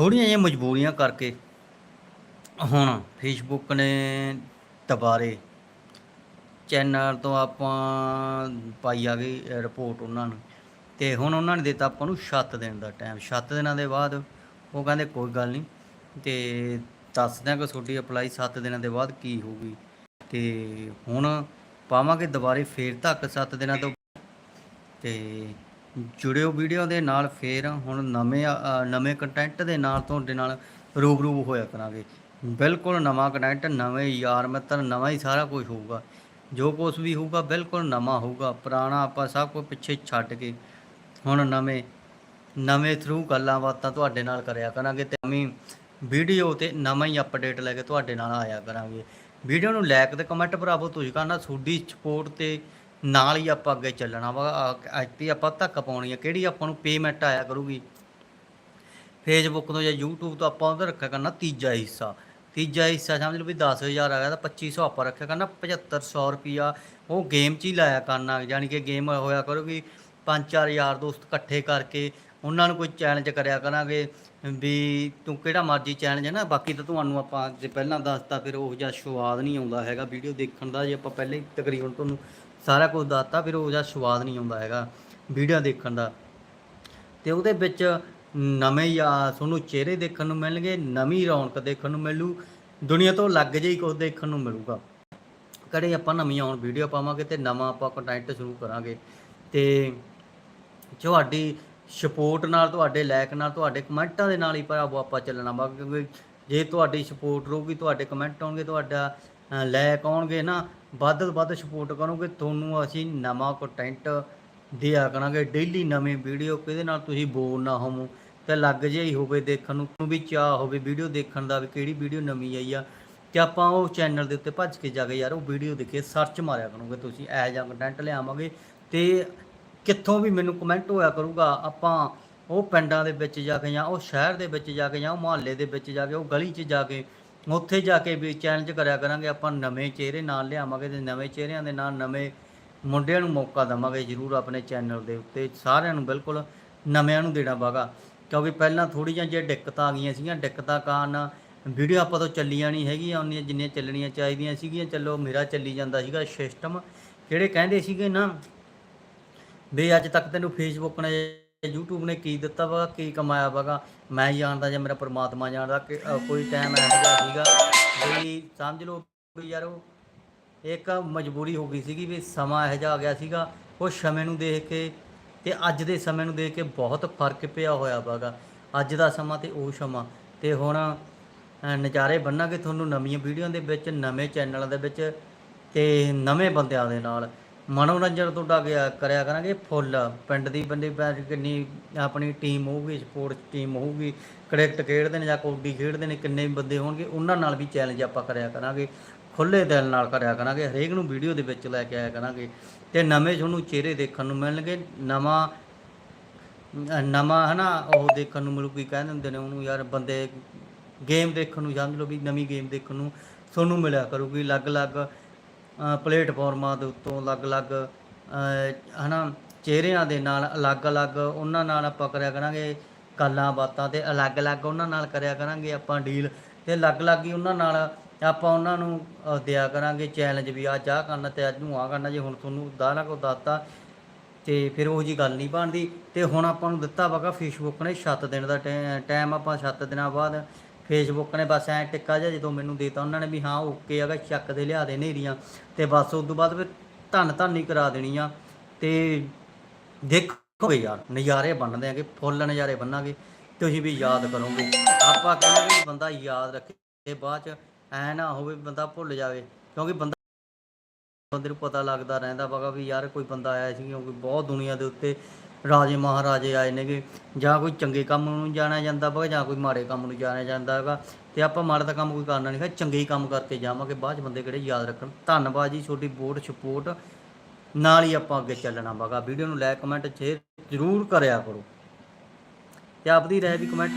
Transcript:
ਥੋੜ੍ਹੀਆਂ ਜਿਹੀਆਂ ਮਜਬੂਰੀਆਂ ਕਰਕੇ ਹੁਣ ਫੇਸਬੁੱਕ ਨੇ ਦੁਬਾਰੇ ਚੈਨਲ ਤੋਂ ਆਪਾਂ ਪਾਈ ਆ ਗਈ ਰਿਪੋਰਟ ਉਹਨਾਂ ਨੂੰ। ਤੇ ਹੁਣ ਉਹਨਾਂ ਨੇ ਦਿੱਤਾ ਆਪਾਂ ਨੂੰ 7 ਦਿਨ ਦਾ ਟਾਈਮ 7 ਦਿਨਾਂ ਦੇ ਬਾਅਦ ਉਹ ਕਹਿੰਦੇ ਕੋਈ ਗੱਲ ਨਹੀਂ, ਤੇ ਦੱਸਦੇ ਆ ਕਿ ਤੁਹਾਡੀ ਅਪਲਾਈ 7 ਦਿਨਾਂ ਦੇ ਬਾਅਦ ਕੀ ਹੋਊਗੀ। ਤੇ ਹੁਣ ਪਾਵਾਂਗੇ ਦੁਬਾਰੇ ਫੇਰ ਤੱਕ 7 ਦਿਨਾਂ ਤੋਂ। ਤੇ ਜੁੜਿਓ ਵੀਡੀਓ ਦੇ ਨਾਲ ਫੇਰ ਹੁਣ ਨਵੇਂ ਨਵੇਂ ਕੰਟੈਂਟ ਦੇ ਨਾਲ ਤੁਹਾਡੇ ਨਾਲ ਰੂਬਰੂ ਹੋਇਆ ਕਰਾਂਗੇ। ਬਿਲਕੁਲ ਨਵਾਂ ਕੰਟੈਂਟ ਨਵੇਂ ਯਾਰ ਮਿੱਤਰ, ਨਵਾਂ ਹੀ ਸਾਰਾ ਕੁਝ ਹੋਊਗਾ। ਜੋ ਕੁਝ ਵੀ ਹੋਊਗਾ, ਬਿਲਕੁਲ ਨਵਾਂ ਹੋਊਗਾ। ਪੁਰਾਣਾ ਆਪਾਂ ਸਭ ਕੁਝ ਪਿੱਛੇ ਛੱਡ ਕੇ ਹੁਣ ਨਵੇਂ ਨਵੇਂ ਥਰੂ ਗੱਲਾਂ ਬਾਤਾਂ ਤੁਹਾਡੇ ਨਾਲ ਕਰਿਆ ਕਰਾਂਗੇ ਤੇ ਨਵੀਂ ਵੀਡੀਓ ਤੇ ਨਵਾਂ ਹੀ ਅਪਡੇਟ ਲੈ ਕੇ ਤੁਹਾਡੇ ਨਾਲ ਆਇਆ ਕਰਾਂਗੇ। ਵੀਡੀਓ ਨੂੰ ਲਾਈਕ ਤੇ ਕਮੈਂਟ ਭਰਾਵੋ, ਤੁਸੀਂ ਕਰਨਾ ਤੁਹਾਡੀ ਸਪੋਰਟ ਤੇ ਨਾਲ ਹੀ ਆਪਾਂ ਅੱਗੇ ਚੱਲਣਾ ਵਾ ਅੱਜ ਤੇ ਆਪਾਂ ਧੱਕ ਪਾਉਣੀ ਆ। ਕਿਹੜੀ ਆਪਾਂ ਨੂੰ ਪੇਮੈਂਟ ਆਇਆ ਕਰੂਗੀ? ਫੇਸਬੁੱਕ ਤੋਂ ਜਾਂ YouTube ਤੋਂ ਆਪਾਂ ਉਹਦਾ ਰੱਖਿਆ ਕਰਨਾ ਤੀਜਾ ਹਿੱਸਾ। ਤੀਜਾ ਹਿੱਸਾ ਸਮਝ ਲਓ ਵੀ 10000 ਆ ਗਿਆ ਤਾਂ 2500 ਆਪਾਂ ਰੱਖਿਆ ਕਰਨਾ 7500 ਰੁਪਿਆ ਉਹ ਗੇਮ 'ਚ ਹੀ ਲਾਇਆ ਕਰਨਾ, ਯਾਨੀ ਕਿ ਗੇਮ ਹੋਇਆ ਕਰੂਗੀ ਪੰਜ ਚਾਰ ਯਾਰ ਦੋਸਤ ਇਕੱਠੇ ਕਰਕੇ, ਉਹਨਾਂ ਨੂੰ ਕੋਈ ਚੈਲੰਜ ਕਰਿਆ ਕਰਾਂਗੇ ਵੀ ਤੂੰ ਕਿਹੜਾ ਮਰਜ਼ੀ ਚੈਲੰਜ ਹੈ ਨਾ, ਬਾਕੀ ਤਾਂ ਤੁਹਾਨੂੰ ਆਪਾਂ ਜੇ ਪਹਿਲਾਂ ਦੱਸਤਾ ਫਿਰ ਉਹ ਜਿਹਾ ਸਵਾਦ ਨਹੀਂ ਆਉਂਦਾ ਹੈਗਾ ਵੀਡੀਓ ਦੇਖਣ ਦਾ ਜੇ ਆਪਾਂ ਪਹਿਲਾਂ ਹੀ ਤਕਰੀਬਨ ਤੁਹਾਨੂੰ ਸਾਰਾ ਕੁਝ ਦੱਸਤਾ, ਫਿਰ ਉਹ ਜਿਹਾ ਸਵਾਦ ਨਹੀਂ ਆਉਂਦਾ ਹੈਗਾ ਵੀਡੀਓ ਦੇਖਣ ਦਾ। ਤੇ ਉਹਦੇ ਵਿੱਚ ਨਵੇਂ ਜਾਂ ਤੁਹਾਨੂੰ ਚਿਹਰੇ ਦੇਖਣ ਨੂੰ ਮਿਲਣਗੇ, ਨਵੀਂ ਰੌਣਕ ਦੇਖਣ ਨੂੰ ਮਿਲੂ, ਦੁਨੀਆ ਤੋਂ ਅਲੱਗ ਜਿਹੀ ਕੁਝ ਦੇਖਣ ਨੂੰ ਮਿਲੂਗਾ। ਕਦੇ ਆਪਾਂ ਨਵੀਂ ਆਉਣ ਵੀਡੀਓ ਪਾਵਾਂਗੇ ਤੇ ਨਵਾਂ ਆਪਾਂ ਕੰਟੈਂਟ ਸ਼ੁਰੂ ਕਰਾਂਗੇ। ਤੇ ਤੁਹਾਡੀ ਸਪੋਰਟ ਨਾਲ, ਤੁਹਾਡੇ ਲਾਇਕ ਨਾਲ, ਤੁਹਾਡੇ ਕਮੈਂਟਾਂ ਦੇ ਨਾਲ ਹੀ ਭਰਾਵੋ ਆਪਾਂ ਚੱਲਣਾ ਵਾ ਕਿਉਂਕਿ ਜੇ ਤੁਹਾਡੀ ਸਪੋਰਟ ਰਹੂਗੀ, ਤੁਹਾਡੇ ਕਮੈਂਟ ਆਉਣਗੇ, ਤੁਹਾਡਾ ਲਾਇਕ ਆਉਣਗੇ ਨਾ, ਵੱਧ ਤੋਂ ਵੱਧ ਸਪੋਰਟ ਕਰੋਗੇ, ਤੁਹਾਨੂੰ ਅਸੀਂ ਨਵਾਂ ਕੰਟੈਂਟ ਦਿਆ ਕਰਾਂਗੇ। ਡੇਲੀ ਨਵੀਂ ਵੀਡੀਓ ਕਿਹਦੇ ਨਾਲ ਤੁਸੀਂ ਬੋਰ ਨਾ ਹੋਵੋ ਤੇ ਲੱਗ ਜਿਹਾ ਹੀ ਹੋਵੇ ਦੇਖਣ ਨੂੰ, ਤੁਹਾਨੂੰ ਵੀ ਚਾਹ ਹੋਵੇ ਵੀਡੀਓ ਦੇਖਣ ਦਾ ਵੀ ਕਿਹੜੀ ਵੀਡੀਓ ਨਵੀਂ ਆਈ ਆ ਤੇ ਆਪਾਂ ਉਹ ਚੈਨਲ ਦੇ ਉੱਤੇ ਭੱਜ ਕੇ ਜਾ ਕੇ ਯਾਰ ਉਹ ਵੀਡੀਓ ਦੇਖੇ ਸਰਚ ਮਾਰਿਆ ਕਰੋਗੇ ਤੁਸੀਂ, ਇਹੋ ਜਿਹਾ ਕੰਟੈਂਟ ਲਿਆਵਾਂਗੇ ਤੇ ਕਿੱਥੋਂ ਵੀ ਮੈਨੂੰ ਕਮੈਂਟ ਹੋਇਆ ਕਰੂਗਾ, ਆਪਾਂ ਉਹ ਪਿੰਡਾਂ ਦੇ ਵਿੱਚ ਜਾ ਕੇ ਜਾਂ ਉਹ ਸ਼ਹਿਰ ਦੇ ਵਿੱਚ ਜਾ ਕੇ ਜਾਂ ਉਹ ਮੁਹੱਲੇ ਦੇ ਵਿੱਚ ਜਾ ਕੇ, ਉਹ ਗਲੀ 'ਚ ਜਾ ਕੇ ਉੱਥੇ ਜਾ ਕੇ ਵੀ ਚੈਲੰਜ ਕਰਿਆ ਕਰਾਂਗੇ, ਆਪਾਂ ਨਵੇਂ ਚਿਹਰੇ ਨਾਲ ਲਿਆਵਾਂਗੇ ਤੇ ਨਵੇਂ ਚਿਹਰਿਆਂ ਦੇ ਨਾਲ ਨਵੇਂ ਮੁੰਡਿਆਂ ਨੂੰ ਮੌਕਾ ਦੇਵਾਂਗੇ ਜ਼ਰੂਰ ਆਪਣੇ ਚੈਨਲ ਦੇ ਉੱਤੇ, ਸਾਰਿਆਂ ਨੂੰ ਬਿਲਕੁਲ ਨਵਿਆਂ ਨੂੰ ਦੇਣਾ ਬਾਗਾ ਕਿਉਂਕਿ ਪਹਿਲਾਂ ਥੋੜੀ ਜਿਹੀਆਂ ਜੇ ਦਿੱਕਤਾਂ ਆ ਗਈਆਂ ਸੀਗੀਆਂ, ਦਿੱਕਤਾਂ ਕਾਰਨ ਵੀਡੀਓ ਆਪਾਂ ਤੋਂ ਚੱਲੀਆਂ ਨਹੀਂ ਹੈਗੀਆਂ, ਉਹਨੀਆਂ ਜਿੰਨੀਆਂ ਚੱਲਣੀਆਂ ਚਾਹੀਦੀਆਂ ਸੀਗੀਆਂ, ਚਲੋ ਮੇਰਾ ਚੱਲੀ ਜਾਂਦਾ ਸੀਗਾ ਸਿਸਟਮ ਕਿਹੜੇ ਕਹਿੰਦੇ ਸੀਗੇ ਨਾ, ਵੀ ਅੱਜ ਤੱਕ ਤੈਨੂੰ ਫੇਸਬੁੱਕ ਨੇ YouTube ਨੇ ਕੀ ਦਿੱਤਾ ਵਾ ਕੀ ਕਮਾਇਆ ਵਾਗਾ। ਮੈਂ ਜਾਣਦਾ ਜਾਂ ਮੇਰਾ ਪਰਮਾਤਮਾ ਜਾਣਦਾ ਕਿ ਅ, ਕੋਈ ਟਾਈਮ ਇਹੋ ਜਿਹਾ ਸੀਗਾ ਵੀ ਸਮਝ ਲਓ ਵੀ ਯਾਰ ਉਹ ਇੱਕ ਮਜਬੂਰੀ ਹੋ ਗਈ ਸੀਗੀ ਵੀ ਸਮਾਂ ਇਹੋ ਜਿਹਾ ਆ ਗਿਆ ਸੀਗਾ ਉਹ ਸਮੇਂ ਨੂੰ ਦੇਖ ਕੇ ਤੇ ਅੱਜ ਦੇ ਸਮੇਂ ਨੂੰ ਦੇਖ ਕੇ ਬਹੁਤ ਫ਼ਰਕ ਪਿਆ ਹੋਇਆ ਵਾਗਾ। ਅੱਜ ਦਾ ਸਮਾਂ ਤੇ ਉਹ ਸਮਾਂ। ਤੇ ਹੁਣ ਅ, ਨਜ਼ਾਰੇ ਬੰਨਾਂਗੇ ਤੁਹਾਨੂੰ ਨਵੀਆਂ ਵੀਡੀਓ ਦੇ ਵਿੱਚ ਨਵੇਂ ਚੈਨਲਾਂ ਦੇ ਵਿੱਚ ਤੇ ਨਵੇਂ ਬੰਦਿਆਂ ਦੇ ਨਾਲ। ਮਨੋਰੰਜਨ ਤੁਹਾਡਾ ਗਿਆ ਕਰਿਆ ਕਰਾਂਗੇ ਫੁੱਲ। ਪਿੰਡ ਦੀ ਬੰਦੇ ਕਿੰਨੀ ਆਪਣੀ ਟੀਮ ਹੋਊਗੀ ਸਪੋਰਟਸ ਟੀਮ ਹੋਊਗੀ ਕ੍ਰਿਕਟ ਖੇਡਦੇ ਨੇ ਜਾਂ ਕਬੱਡੀ ਖੇਡਦੇ ਨੇ ਕਿੰਨੇ ਬੰਦੇ ਹੋਣਗੇ ਉਹਨਾਂ ਨਾਲ ਵੀ ਚੈਲੰਜ ਆਪਾਂ ਕਰਿਆ ਕਰਾਂਗੇ। ਖੁੱਲੇ ਦਿਲ ਨਾਲ ਕਰਿਆ ਕਰਾਂਗੇ ਹਰੇਕ ਨੂੰ ਵੀਡੀਓ ਦੇ ਵਿੱਚ ਲੈ ਕੇ ਆਇਆ ਕਰਾਂਗੇ। ਤੇ ਨਵੇਂ ਤੁਹਾਨੂੰ ਚਿਹਰੇ ਦੇਖਣ ਨੂੰ ਮਿਲਣਗੇ ਨਵਾਂ ਅ, ਨਵਾਂ ਹਨਾ ਉਹ ਦੇਖਣ ਨੂੰ ਮਿਲੂ ਕੀ ਕਹਿੰਦੇ ਹੁੰਦੇ ਨੇ ਉਹਨੂੰ ਯਾਰ ਬੰਦੇ ਗੇਮ ਦੇਖਣ ਨੂੰ ਸਮਝ ਲਓ ਵੀ ਨਵੀਂ ਗੇਮ ਦੇਖਣ ਨੂੰ ਤੁਹਾਨੂੰ ਮਿਲਿਆ ਕਰੂਗੀ ਅਲੱਗ-ਅਲੱਗ ਪਲੇਟਫਾਰਮਾਂ ਦੇ ਉੱਤੋਂ ਅਲੱਗ-ਅਲੱਗ ਅ, ਹਨਾ ਚਿਹਰਿਆਂ ਦੇ ਨਾਲ ਅਲੱਗ-ਅਲੱਗ ਉਹਨਾਂ ਨਾਲ ਆਪਾਂ ਕਰਿਆ ਕਰਾਂਗੇ ਗੱਲਾਂ ਬਾਤਾਂ ਤੇ ਅਲੱਗ-ਅਲੱਗ ਉਹਨਾਂ ਨਾਲ ਕਰਿਆ ਕਰਾਂਗੇ ਆਪਾਂ ਡੀਲ ਤੇ ਅਲੱਗ-ਅਲੱਗ ਹੀ ਉਹਨਾਂ ਨਾਲ ਆਪਾਂ ਉਹਨਾਂ ਨੂੰ ਦਿਆ ਕਰਾਂਗੇ ਚੈਲੰਜ ਵੀ ਅੱਜ ਆਹ ਕਰਨਾ ਤੇ ਅੱਜ ਨੂੰ ਆਹ ਕਰਨਾ ਜੇ ਹੁਣ ਤੁਹਾਨੂੰ ਦਾਣਾ ਕੋ ਦੱਸਤਾ ਤੇ ਫਿਰ ਉਹ ਜੀ ਗੱਲ ਨਹੀਂ ਬਣਦੀ ਤੇ ਹੁਣ ਆਪਾਂ ਨੂੰ ਦਿੱਤਾ ਵਗਾ ਫੇਸਬੁੱਕ ਨੇ 7 ਦਿਨ ਦਾ ਟਾਈਮ ਆਪਾਂ 7 ਦਿਨਾਂ ਬਾਅਦ ਫੇਸਬੁੱਕ ਨੇ ਬਸ ਐ ਟਿੱਕਾ ਜਿਹਾ ਜਦੋਂ ਮੈਨੂੰ ਦੇਤਾ ਉਹਨਾਂ ਨੇ ਵੀ ਹਾਂ ਓਕੇ ਹੈਗਾ ਚੱਕ ਦੇ ਲਿਆ ਦੇ ਨੇਰੀਆਂ ਤੇ ਬਸ ਉਸ ਤੋਂ ਬਾਅਦ ਫਿਰ ਧੰਨ ਧੰਨੀ ਕਰਾ ਦੇਣੀ ਆ। ਤੇ ਦੇਖੋਗੇ ਯਾਰ, ਨਜ਼ਾਰੇ ਬਣਦੇ ਆਗੇ ਫੁੱਲ ਨਜ਼ਾਰੇ ਬੰਨਾਂਗੇ ਤੁਸੀਂ ਵੀ ਯਾਦ ਕਰੋਗੇ। ਆਪਾਂ ਕਹਿੰਦੇ ਵੀ ਬੰਦਾ ਯਾਦ ਰੱਖੇ, ਤੇ ਬਾਅਦ ਚ ਐ ਨਾ ਹੋਵੇ ਬੰਦਾ ਭੁੱਲ ਜਾਵੇ। ਕਿਉਂਕਿ ਬੰਦਾ ਬੰਦੇ ਨੂੰ ਪਤਾ ਲੱਗਦਾ ਰਹਿੰਦਾ ਵਗਾ ਵੀ ਯਾਰ ਕੋਈ ਬੰਦਾ ਆਇਆ ਸੀ ਕਿਉਂਕਿ ਬਹੁਤ ਦੁਨੀਆ ਦੇ ਉੱਤੇ ਰਾਜੇ ਮਹਾਰਾਜੇ ਆਏ ਨੇਗੇ। ਜਾਂ ਕੋਈ ਚੰਗੇ ਕੰਮ ਨੂੰ ਜਾਣਿਆ ਜਾਂਦਾ ਵਾ, ਜਾਂ ਕੋਈ ਮਾੜੇ ਕੰਮ ਨੂੰ ਜਾਣਿਆ ਜਾਂਦਾ ਹੈਗਾ। ਤੇ ਆਪਾਂ ਮਾੜਾ ਤਾਂ ਕੰਮ ਕੋਈ ਕਰਨਾ ਨਹੀਂ ਹੈ ਚੰਗੇ ਹੀ ਕੰਮ ਕਰਕੇ ਜਾਵਾਂਗੇ। ਬਾਅਦ ਚ ਬੰਦੇ ਕਿਹੜੇ ਯਾਦ ਰੱਖਣ। ਧੰਨਵਾਦ ਜੀ ਤੁਹਾਡੀ ਵੋਟ ਸਪੋਰਟ ਨਾਲ ਹੀ ਆਪਾਂ ਅੱਗੇ ਚੱਲਣਾ ਵਾਗਾ। ਵੀਡੀਓ ਨੂੰ ਲਾਈਕ ਕਮੈਂਟ ਸ਼ੇਅਰ ਜ਼ਰੂਰ ਕਰਿਆ ਕਰੋ। ਤੇ ਆਪਦੀ ਰਹਿ ਵੀ ਕਮੈਂਟ